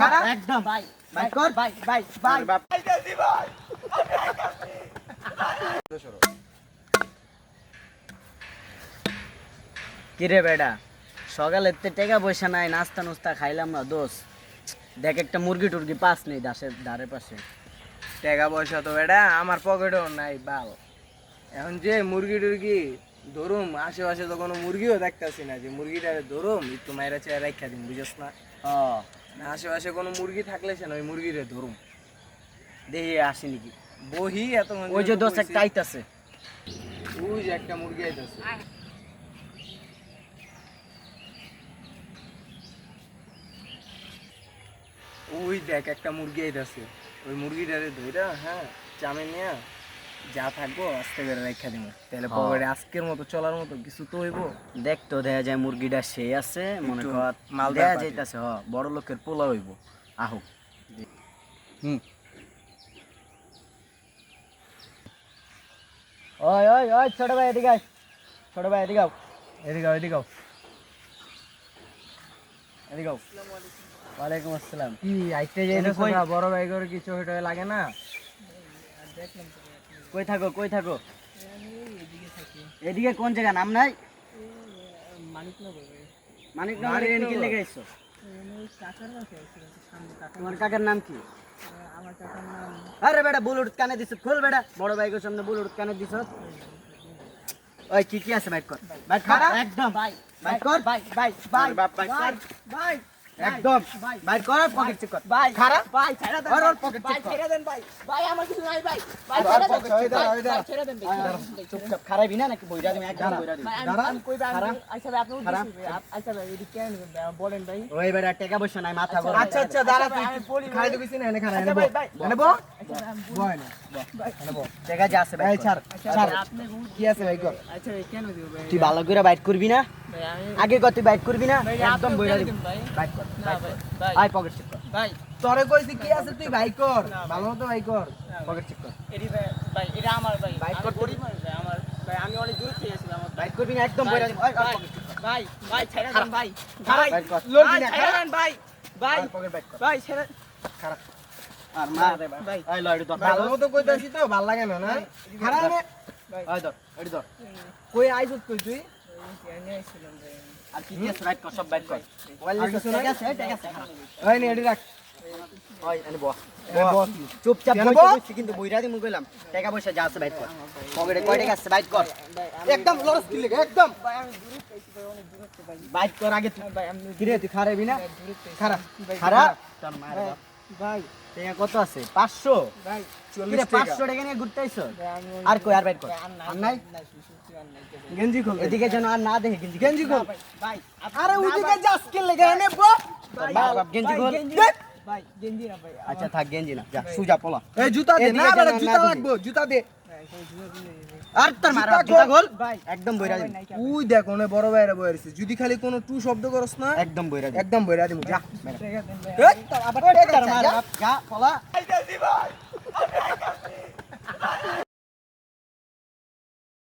কর একদম। ভাই বাইট কর। ভাই ভাই ভাই বাপ। কিরে বেডা সকালে তে টেকা পয়সা নাই নাস্তা নুস্তা খাইলাম না দোষ। দেখ একটা মুরগি টুরগি পাস নেই দাসের ধারে পাশে। টাকা পয়সা তো বেটা আমার পকেটেও নাই বাল এখন যে মুরগি টুরগি ধরুম আশেপাশে তো কোনো মুরগিও দেখতেছি না যে মুরগিটা ধরুম একটু মায়েরা চেয়ে রাখা দিন বুঝস না? ও। না আশেপাশে কোনো মুরগি থাকলে সে না ওই মুরগিরে ধরুম। দেখি আসি নাকি? বহি এত ওই যে দোষ একটা আইতাছে। ওই যে একটা মুরগি আইতাছে। ওই দেখ একটা মুরগি আইতাছে। ওই মুরগিটারে ধইরা হ্যাঁ চামে নিয়া যা থাকব আস্তে করে রেখা দিব তাহলে হ্যাঁ। পকেটে আজকের মতো চলার মতো কিছু তো হইব। দেখ তো দেখা যায় মুরগিটা সেই আছে মনে কর দেখা পাটি। যাইতাছে হ বড় লোকের পোলা হইব। আহুক হুম। ওই ওই ওই ছোট ভাই এদিকে আয়। ছোট ভাই এদিকে আও। এদিকে আও, এদিকে আও। এদিকে আও। ওয়ালাইকুম আসসালাম। কি আইতে যাই না? বড় ভাই করে কিছু হইতে লাগে না? কই থাকো কই থাকো? এদিকে কোন জায়গা? নাম নাই? মানিকনগর। এখানে কি লেগে তোমার কাকার নাম কি? আরে বেটা বুলুট কানে দিছ খোল বেটা। বড় ভাইকে সামনে বুলুট কানে দিছ। ওই কি কি আছে? বাইট কর। বাইট কর। একদম। ভাই বাইট কর ভাই ভাই ভাই বাপ বাইট কর ভাই কর পকেট চেক কর। ভাই খারাপ? ভাই ছেড়ে দেন ভাই। পকেট চেক কর। ছেড়ে দেন ভাই। ভাই আমার কিছু নাই ভাই। ভাই ছেড়ে দেন। ভাই, ছেড়ে দেন। চুপচাপ। খারাপই না নাকি? বইরা দিবি একদম বইরা দিবি। ভাই, আমি- কই ভাই, আচ্ছা ভাই, আপনি। উদ্দেশ্যে ভাই, আপ- আচ্ছা ভাই, এটি কেন বলেন ভাই। ওই ভাই টাকা পয়সা নাই মাথা গরম। আচ্ছা, আচ্ছা, দাঁড়া, তুই খাই দিবি না, এনে খানা, এনে বল। এনে বল। বল এনে। টাকা যা আছে বাইট কর আচ্ছা ভাই, আপনি উদ- কি আছে ভাই কর আচ্ছা কেন দিব ভাই? তুই ভালো করে বাইট করবি না আগে কত বাইট করবি না একদম বইরা দিবি? বাইট কর না আয় পকেট চেক কর ভাই, তোরে কইছি কি আছে তুই ভাই কর ভালো মতো ভাই কর পকেট চেক কর এটি ভাই, এটা আমার ভাই। গরিব মানুষ ভাই, আমার- ভাই, আমি অনেক দূর থেকে আসছি, আমার বাইট করবি না একদম বইরা দিবি ভাই, কর। ভাই, ভাই, দেন ভাই। খারাপ। ভাই, বাইট কর। ভাই, ভাই। ভাই, আয়, pocket বাইট কর ভাই, ছেড়ে আর মার ভাই। আয় লড়ি ধর। ভালো মতো কইতাছি তো ভালো লাগে না না? খারাপ নে। ধর এডি ধর। কই আইছত কই তুই? আর কি কি আছে কর সব বাইট কর। আর কিছু ঠিক আছে ঠিক আছে ওই নে এডি রাখ। ওই এনে বস। চুপচাপ কেন বইতে বস? বসছি কিন্তু বইরা দিমু কইলাম টাকা পয়সা যা আছে বাইট কর। পকেটে কয় টাকা আছে বাইট কর। একদম লড়স কি লাগে একদম। বাইট কর আগে তুই ভাই, আমি কিরে তুই খারাপই না। খারাপ। খারাপ। তোর। ভাই, টাকা কত আছে? পাঁচশো? ভাই, কিরে পাঁচশো টাকা নিয়ে ঘুরতে আইছো ভাই, আমি অনেক- আর কই আর বাইট কর। আর নাই, আর নাই? নাই, সত্যি আর নাই, ভাই। গেঞ্জি খোল। এদিকে যেন আর না দেখে গেঞ্জি গেঞ্জি খোল। ভাই, ভাই, আরে না, ওদিকে যাস কি লাগে? এনে বাপ বাপ গেঞ্জি খোল। ভাই, গেঞ্জি না ভাই, আচ্ছা থাক গেঞ্জি না। যা সুজা পলা। এই জুতা দে। না বড় জুতা। লাগবো জুতা দে। ভাই। আর তোর মারা জুতা ভাই, একদম বইরা নাই, তুই দেখ ওনে বড় ভাইরা বইরাছিস যদি খালি কোনো টু শব্দ করস না একদম বইরা দিবি। একদম বইরা দিমু যা। ভাই। আবার তোর চাই, যা। বাপ যা পলা